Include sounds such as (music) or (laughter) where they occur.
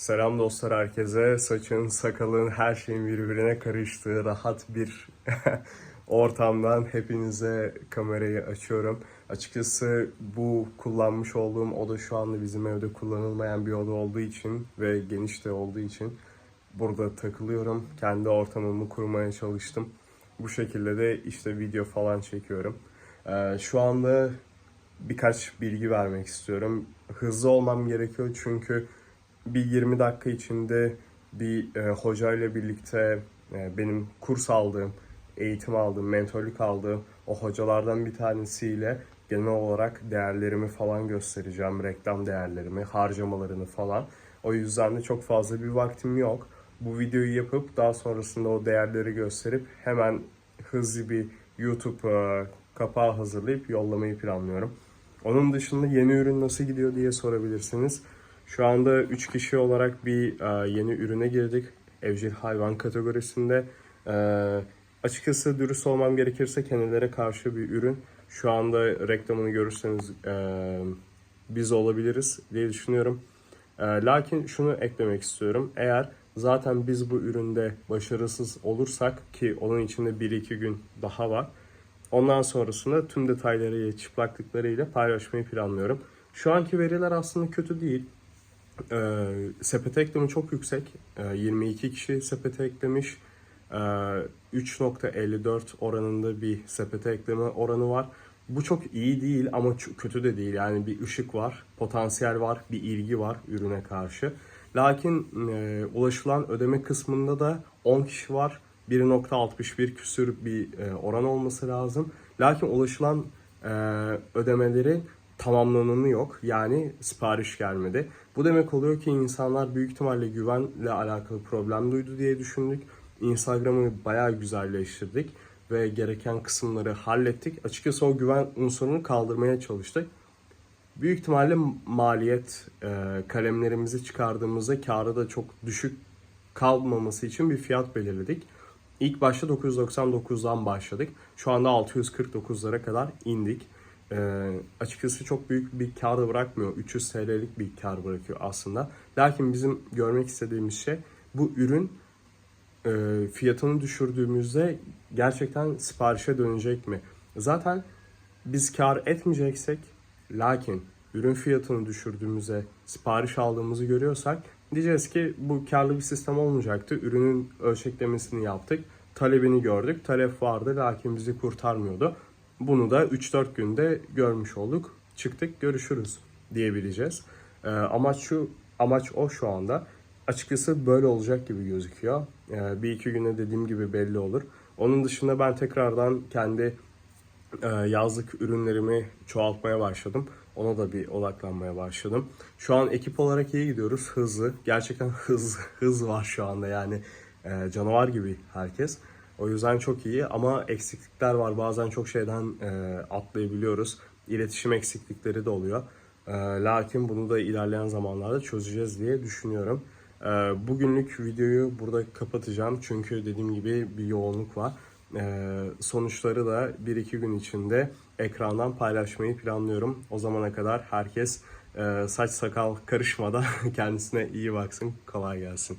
Selam dostlar herkese. Saçın, sakalın, her şeyin birbirine karıştığı rahat bir (laughs) ortamdan hepinize kamerayı açıyorum. Açıkçası bu kullanmış olduğum oda şu anda bizim evde kullanılmayan bir oda olduğu için ve geniş de olduğu için burada takılıyorum. Kendi ortamımı kurmaya çalıştım. Bu şekilde de işte video falan çekiyorum. Ee, şu anda birkaç bilgi vermek istiyorum. Hızlı olmam gerekiyor çünkü bir 20 dakika içinde bir e, hocayla birlikte e, benim kurs aldığım, eğitim aldığım, mentorluk aldığım o hocalardan bir tanesiyle genel olarak değerlerimi falan göstereceğim. Reklam değerlerimi, harcamalarını falan. O yüzden de çok fazla bir vaktim yok. Bu videoyu yapıp daha sonrasında o değerleri gösterip hemen hızlı bir YouTube e, kapağı hazırlayıp yollamayı planlıyorum. Onun dışında yeni ürün nasıl gidiyor diye sorabilirsiniz. Şu anda 3 kişi olarak bir e, yeni ürüne girdik. Evcil hayvan kategorisinde. E, açıkçası dürüst olmam gerekirse kendilere karşı bir ürün. Şu anda reklamını görürseniz e, biz olabiliriz diye düşünüyorum. Lakin şunu eklemek istiyorum. Eğer zaten biz bu üründe başarısız olursak ki onun içinde 1-2 gün daha var. Ondan sonrasında tüm detaylarıyla, çıplaklıklarıyla paylaşmayı planlıyorum. Şu anki veriler aslında kötü değil. Ee, sepete eklemi çok yüksek. Ee, 22 kişi sepete eklemiş. Ee, 3.54 oranında bir sepete ekleme oranı var. Bu çok iyi değil ama kötü de değil. Yani bir ışık var, potansiyel var, bir ilgi var ürüne karşı. Lakin e, ulaşılan ödeme kısmında da 10 kişi var. 1.61 küsür bir e, oran olması lazım. Lakin ulaşılan e, ödemeleri tamamlananı yok. Yani sipariş gelmedi. Bu demek oluyor ki insanlar büyük ihtimalle güvenle alakalı problem duydu diye düşündük. Instagram'ı bayağı güzelleştirdik ve gereken kısımları hallettik. Açıkçası o güven unsurunu kaldırmaya çalıştık. Büyük ihtimalle maliyet e, kalemlerimizi çıkardığımızda karı da çok düşük kalmaması için bir fiyat belirledik. İlk başta 999'dan başladık. Şu anda 649'lara kadar indik. Ee, açıkçası çok büyük bir kar bırakmıyor. 300 TL'lik bir kar bırakıyor aslında. Lakin bizim görmek istediğimiz şey bu ürün e, fiyatını düşürdüğümüzde gerçekten siparişe dönecek mi? Zaten biz kar etmeyeceksek lakin ürün fiyatını düşürdüğümüzde sipariş aldığımızı görüyorsak diyeceğiz ki bu karlı bir sistem olmayacaktı. Ürünün ölçeklemesini yaptık. Talebini gördük. Talep vardı lakin bizi kurtarmıyordu. Bunu da 3-4 günde görmüş olduk. Çıktık görüşürüz diyebileceğiz. Ee, amaç şu, amaç o şu anda. Açıkçası böyle olacak gibi gözüküyor. Ee, bir iki güne dediğim gibi belli olur. Onun dışında ben tekrardan kendi e, yazlık ürünlerimi çoğaltmaya başladım. Ona da bir odaklanmaya başladım. Şu an ekip olarak iyi gidiyoruz. Hızlı. Gerçekten hız hız var şu anda yani. e, canavar gibi herkes. O yüzden çok iyi ama eksiklikler var. Bazen çok şeyden e, atlayabiliyoruz. İletişim eksiklikleri de oluyor. E, lakin bunu da ilerleyen zamanlarda çözeceğiz diye düşünüyorum. E, bugünlük videoyu burada kapatacağım. Çünkü dediğim gibi bir yoğunluk var. E, sonuçları da 1-2 gün içinde ekrandan paylaşmayı planlıyorum. O zamana kadar herkes e, saç sakal karışmadan (laughs) kendisine iyi baksın. Kolay gelsin.